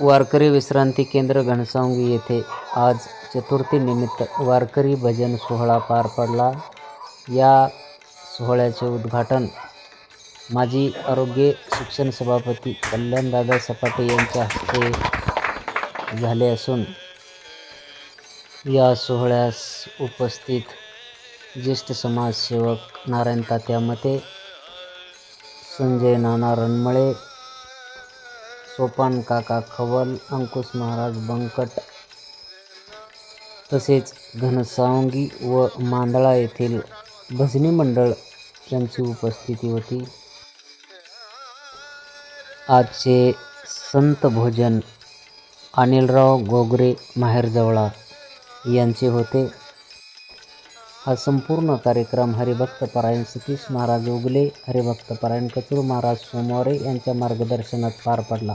वारकरी विश्रांती केंद्र घनसावंगी येथे आज चतुर्थीनिमित्त वारकरी भजन सोहळा पार पडला. या सोहळ्याचे उद्घाटन माजी आरोग्य शिक्षण सभापती कल्याणदादा सपाटे यांच्या हस्ते झाले असून या सोहळ्यास उपस्थित ज्येष्ठ समाजसेवक नारायण तात्या मते संजय नाना रणमळे सोपान काका खवल अंकुश महाराज बंकट तसेच घनसावंगी व मांदळा येथील भजनी मंडळ यांची उपस्थिती होती. आजचे संत भोजन अनिलराव गोगरे माहेरजवळा यांचे होते. हा संपूर्ण कार्यक्रम हरिभक्तपरायण सतीश महाराज उगले. हरिभक्तपरायण कचूर महाराज सोमवारे यांच्या मार्गदर्शनात पार पडला.